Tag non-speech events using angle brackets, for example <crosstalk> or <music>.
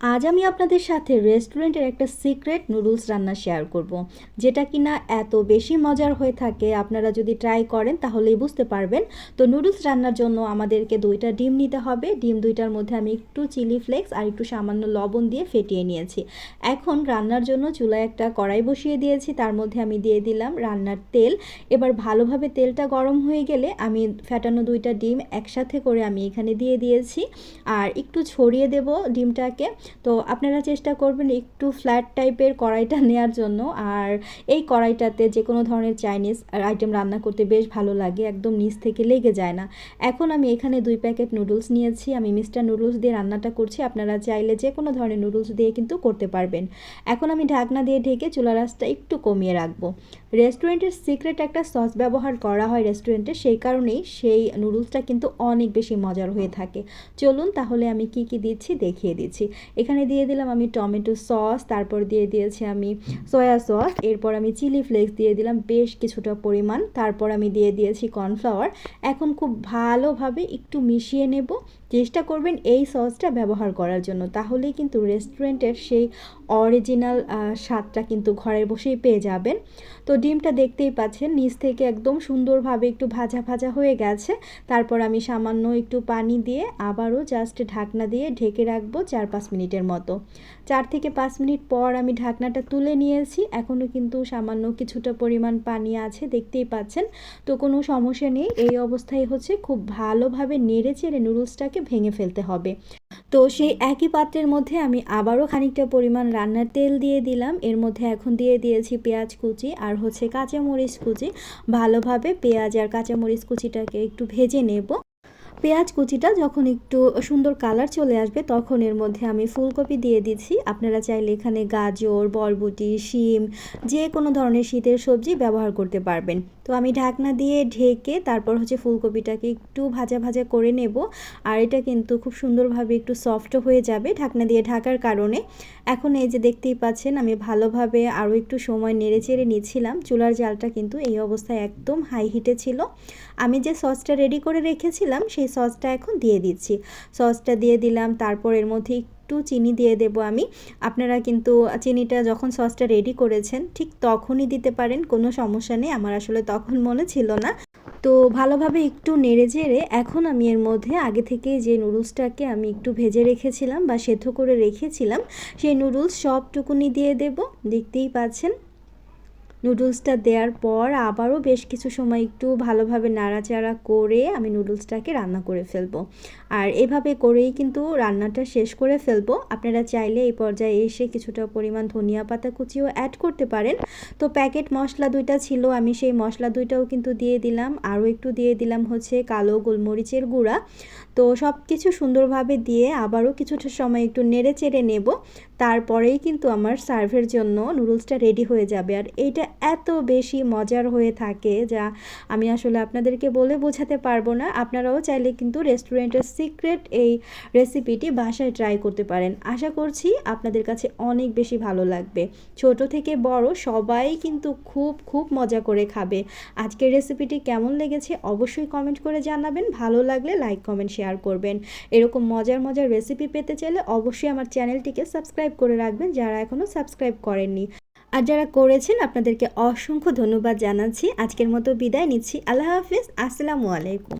আজ আমি আপনাদের সাথে রেস্টুরেন্টের একটা সিক্রেট নুডলস রান্না শেয়ার করব। যেটা কি না এত বেশি মজার হয়ে থাকে, আপনারা যদি ট্রাই করেন তাহলেই বুঝতে পারবেন। তো নুডলস রান্নার জন্য আমাদেরকে দুইটা ডিম নিতে হবে, ডিম দুইটার মধ্যে আমি একটু চিলি ফ্লেক্স আর একটু সামান্য লবণ দিয়ে ফেটিয়ে নিয়েছি। এখন রান্নার জন্য চুলায় একটা কড়াই বসিয়ে দিয়েছি, তার মধ্যে আমি দিয়ে দিলাম রান্নার তেল। এবার ভালোভাবে তেলটা গরম হয়ে গেলে আমি ফেটানো দুইটা ডিম একসাথে করে আমি এখানে দিয়ে দিয়েছি। আর একটু ছড়িয়ে দেব ডিমটাকে। তো আপনারা চেষ্টা করবেন একটু ফ্ল্যাট টাইপের কড়াইটা <laughs> নেওয়ার জন্য। আর এই কড়াইটাতে যে কোনো ধরনের চাইনিজ আইটেম রান্না করতে বেশ ভালো লাগে, একদম নিচ থেকে লেগে যায় না। এখন আমি এখানে দুই প্যাকেট নুডলস নিয়েছি, আমি মিস্টার নুডলস দিয়ে রান্নাটা করছি, আপনারা চাইলে যে কোনো ধরনের নুডলস দিয়ে কিন্তু করতে পারবেন। এখন আমি ঢাকনা দিয়ে ঢেকে চুলা রাসটা একটু কমিয়ে রাখব। রেস্টুরেন্টের সিক্রেট একটা সস ব্যবহার করা হয় রেস্টুরেন্টে সেই কারণেই সেই নুডলসটা কিন্তু অনেক বেশি মজার হয়ে থাকে। চলুন তাহলে আমি কি কি দিচ্ছি দেখিয়ে দিচ্ছি। এখানে দিয়ে দিলাম আমি টমেটো সস, তারপর দিয়ে দিয়েছি আমি সয়া সস, এরপর আমি চিলি ফ্লেক্স দিয়ে দিলাম বেশ কিছুটা পরিমাণ, তারপর আমি দিয়ে দিয়েছি কর্নফ্লাওয়ার। এখন খুব ভালোভাবে একটু মিশিয়ে নেব চেষ্টা করবেন এই সসটা ব্যবহার করার জন্য। তাহলেই কিন্তু রেস্টুরেন্টের সেই অরিজিনাল স্বাদটা কিন্তু ঘরে বসেই পেয়ে যাবেন। তো ডিমটা দেখতেই পাচ্ছেন, নিচ থেকে একদম সুন্দরভাবে একটু ভাজা ভাজা হয়ে গেছে। তারপর আমি সামান্য একটু পানি দিয়ে আবারও জাস্ট ঢাকনা দিয়ে ঢেকে রাখব চার পাঁচ মিনিটের মতো। চার থেকে পাঁচ মিনিট পর আমি ঢাকনাটা তুলে নিয়েছি। এখনও কিন্তু সামান্য কিছুটা পরিমাণ পানি আছে, দেখতেই পাচ্ছেন। তো কোনো সমস্যা নেই। এই অবস্থায় হচ্ছে খুব ভালোভাবে নেড়ে চেড়ে নুডলসটাকে ভেঙে ফেলতে হবে। তো সেই একই পাত্রের মধ্যে আমি আবারও খানিকটা পরিমাণ রান্নার তেল দিয়ে দিলাম। এর মধ্যে এখন দিয়ে দিয়েছি পেঁয়াজ কুচি আর হচ্ছে কাঁচামরিচ কুচি। ভালোভাবে পেঁয়াজ আর কাঁচামরিচ কুচিটাকে একটু ভেজে নেব। পেঁয়াজ কুচিটা যখন একটু সুন্দর কালার চলে আসবে, তখন এর মধ্যে আমি ফুলকপি দিয়ে দিচ্ছি। আপনারা চাইলে এখানে গাজর, বরবটি, শিম, যে কোনো ধরনের শীতের সবজি ব্যবহার করতে পারবেন। তো আমি ঢাকনা দিয়ে ঢেকে তারপর হচ্ছে ফুলকপিটাকে একটু ভাজা ভাজা করে নেব। আর এটা কিন্তু খুব সুন্দরভাবে একটু সফট হয়ে যাবে ঢাকনা দিয়ে ঢাকার কারণে। এখন এই যে দেখতেই পাচ্ছেন, আমি ভালোভাবে আরও একটু সময় নেড়ে চেড়ে নিচ্ছিলাম। চুলার জালটা কিন্তু এই অবস্থায় একদম হাই হিটে ছিল। আমি যে সসটা রেডি করে রেখেছিলাম, সেই সসটা এখন দিয়ে দিচ্ছি। সসটা দিয়ে দিলাম, তারপর এর মধ্যে একটু চিনি দিয়ে দেব আমি। আপনারা কিন্তু চিনিটা যখন সসটা রেডি করেছেন, ঠিক তখনই দিতে পারেন, কোনো সমস্যা নেই। আমার আসলে তখন মনে ছিল না। তো ভালোভাবে একটু নেড়ে জেড়ে এখন আমি এর মধ্যে আগে থেকে যে নুডলসটাকে আমি একটু ভেজে রেখেছিলাম বা সেদ্ধ করে রেখেছিলাম, সেই নুডলস সবটুকুনি দিয়ে দেব। দেখতেই পাচ্ছেন নুডলসটা দেওয়ার পর আবারও বেশ কিছু সময় একটু ভালোভাবে নাড়াচাড়া করে আমি নুডলসটাকে রান্না করে ফেলব। আর এভাবে করেই কিন্তু রান্নাটা শেষ করে ফেলব। আপনারা চাইলে এই পর্যায়ে এসে কিছুটা পরিমাণ ধনিয়া পাতা কুচিও অ্যাড করতে পারেন। তো প্যাকেট মশলা দুইটা ছিল, আমি সেই মশলা দুইটাও কিন্তু দিয়ে দিলাম। আরও একটু দিয়ে দিলাম হচ্ছে কালো গোলমরিচের গুঁড়া। তো সব কিছু সুন্দরভাবে দিয়ে আবারও কিছুটা সময় একটু নেড়ে চেড়ে নেব। তারপরেই কিন্তু আমার সার্ভের জন্য নুডলসটা রেডি হয়ে যাবে। আর এইটা এত বেশি মজার হয়ে থাকে যা আমি আসলে আপনাদেরকে বলে বোঝাতে পারব না। আপনারাও চাইলে কিন্তু রেস্টুরেন্টের সিক্রেট এই রেসিপিটি বাসায় ট্রাই করতে পারেন। আশা করছি আপনাদের কাছে অনেক বেশি ভালো লাগবে। ছোট থেকে বড় সবাই কিন্তু খুব খুব মজা করে খাবে। আজকের রেসিপিটি কেমন লেগেছে অবশ্যই কমেন্ট করে জানাবেন। ভালো লাগলে লাইক, কমেন্ট, শেয়ার করবেন। এরকম মজার মজার রেসিপি পেতে চাইলে অবশ্যই আমার চ্যানেলটিকে সাবস্ক্রাইব করে রাখবেন যারা এখনও সাবস্ক্রাইব করেননি। আর যারা করেছেন, আপনাদেরকে অসংখ্য ধন্যবাদ জানাচ্ছি। আজকের মতো বিদায় নিচ্ছি। আল্লাহ হাফিজ। আসসালামু আলাইকুম।